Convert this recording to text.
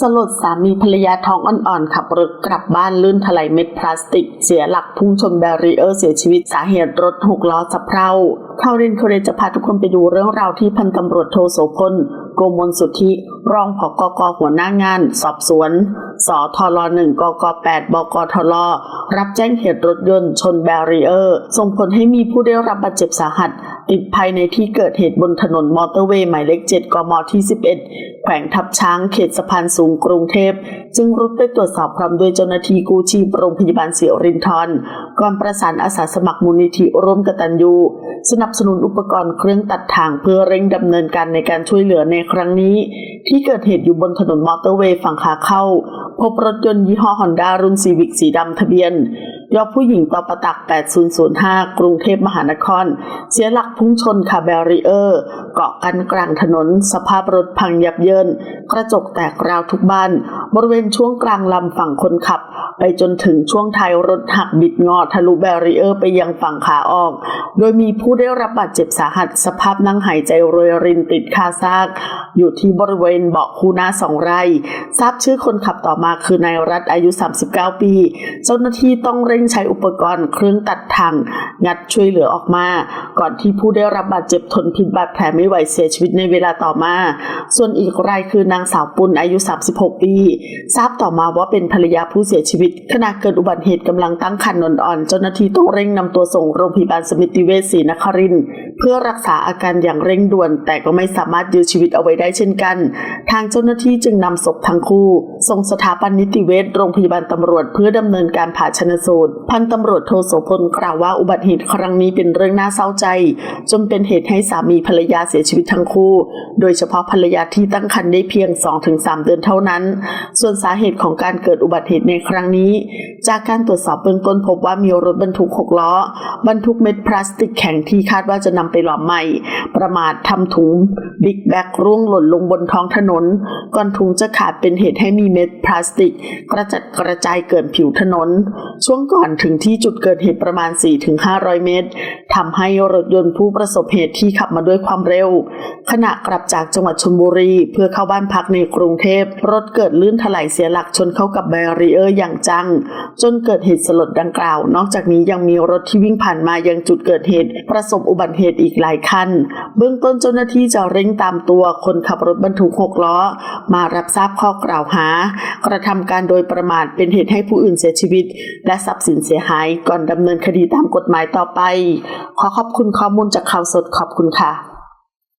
สลดสามีภรรยาท้องอ่อนๆ ขับรถกลับบ้านลื่นถลายเม็ดพลาสติก เสียหลักพุ่งชนแบรีเออร์เสียชีวิตสาเหตุรถหกล้อสะเพร่าข่าวเรนโคเรจะพาทุกคนไปดูเรื่องราวที่พันตำรวจโทโสพลโกมลสุทธิ รองผกกหัวหน้างาน สอบสวน สทลหนึ่งกกแปดบกทลรับแจ้งเหตุรถยนต์ชนแบรีเออร์ ส่งผลให้มีผู้ได้รับบาดเจ็บสาหัส ติดภายในที่เกิดเหตุบนถนนมอเตอร์เวย์หมายเลข 7 กมที่ 11 แขวงทับช้างเขตสะพานสูงกรุงเทพ จึงรุดไปตรวจสอบพร้อมด้วยเจ้าหน้าที่กู้ชีพโรงพยาบาลเสียวรินทรก่อนประสานอาสาสมัครมูลนิธิร่วมกตัญญูสนับสนุนอุปกรณ์เครื่องตัดทางเพื่อเร่งดำเนินการในการช่วยเหลือในครั้งนี้ ที่เกิดเหตุอยู่บนถนนมอเตอร์เวย์ฝั่งขาเข้า พบรถยนต์ยี่ห้อฮอนด้ารุ่นซีวิกสีดำทะเบียน ยอผู้หญิงตอประตัก 8005 กรุงเทพมหานคร เสียหลักพุ่งชนคาแบรีเออร์ เกาะกันกลางถนน สภาพรถพังยับเยิน กระจกแตกราวทุกบ้าน บริเวณช่วงกลางลำฝั่งคนขับ ไปจนถึงช่วงท้ายรถหักบิดงอทะลุแบรีเออร์ไปยังฝั่งขาออก โดยมีผู้ได้รับบาดเจ็บสาหัสสภาพนั่งหายใจรวยรินติดคาซาก อยู่ที่บริเวณเบาะคูหน้าสองไร่ ทราบชื่อคนขับต่อมาคือนายรัฐอายุ 39 ปี เจ้าหน้าที่ต้องเร่งใช้อุปกรณ์เครื่องตัดทางงัดช่วยเหลือออกมา ก่อนที่ผู้ได้รับบาดเจ็บทนพิษบาดแผลไม่ไหวเสียชีวิตในเวลาต่อมา ส่วนอีกรายคือนางสาวปุณอายุ 36 ปีทราบต่อมาว่าเป็นภรรยาผู้เสียชีวิต ขณะเกิดอุบัติเหตุกำลังตั้งครรภ์อ่อนๆเจ้าหน้าที่ต้องเร่งนำตัวส่งโรงพยาบาลสมิติเวชศรีนครินทร์เพื่อรักษาอาการอย่างเร่งด่วน แต่ก็ไม่สามารถยื้อชีวิตเอาไว้ได้เช่นกัน ทางเจ้าหน้าที่จึงนำศพทั้งคู่ ส่งสถาบันนิติเวชโรงพยาบาลตำรวจ เพื่อดำเนินการผ่าชนสูตรพันตำรวจโทโสพลกล่าวว่าอุบัติเหตุครั้งนี้เป็นเรื่องน่าเศร้าใจ จนเป็นเหตุให้สามีภรรยาเสียชีวิตทั้งคู่ โดยเฉพาะภรรยาที่ตั้งครรภ์ได้เพียง 2-3 เดือนเท่านั้นส่วนสาเหตุของการเกิดอุบัติเหตุในครั้งนี้ จากการตรวจสอบเบื้องต้นพบว่ามีรถบรรทุก 6 ล้อ บรรทุกเม็ดพลาสติกแข็งที่คาดว่าจะนำไปหลอมใหม่ ประมาททำถุงบิ๊กแบกร่วงหล่นลงบนท้องถนน ก่อนถุงจะขาดเป็นเหตุให้มีเม็ดพลาสติก กระจัดกระจายเกินผิวถนน ช่วงก่อนถึงที่จุดเกิดเหตุประมาณ 4-500 เมตรทำให้รถยนต์ผู้ประสบเหตุที่ขับมาด้วยความเร็ว ขณะกลับจากจังหวัดชลบุรี เพื่อเข้าบ้านพักในกรุงเทพรถเกิดลื่นถลายเสียหลักชนเข้ากับแบรีเออร์อย่างจัง จนเกิดเหตุสลดดังกล่าว นอกจากนี้ยังมีรถที่วิ่งผ่านมายังจุดเกิดเหตุ ประสบอุบัติเหตุอีกหลายคัน เบื้องต้นเจ้าหน้าที่จะเร่งตามตัวคนขับรถบรรทุกหกล้อ มารับทราบข้อกล่าวหา กระทำการโดยประมาทเป็นเหตุให้ผู้อื่นเสียชีวิต และทรัพย์สินเสียหายก่อนดำเนินคดีตามกฎหมายต่อไป ขอขอบคุณข้อมูลจากข่าวสดขอบคุณค่ะ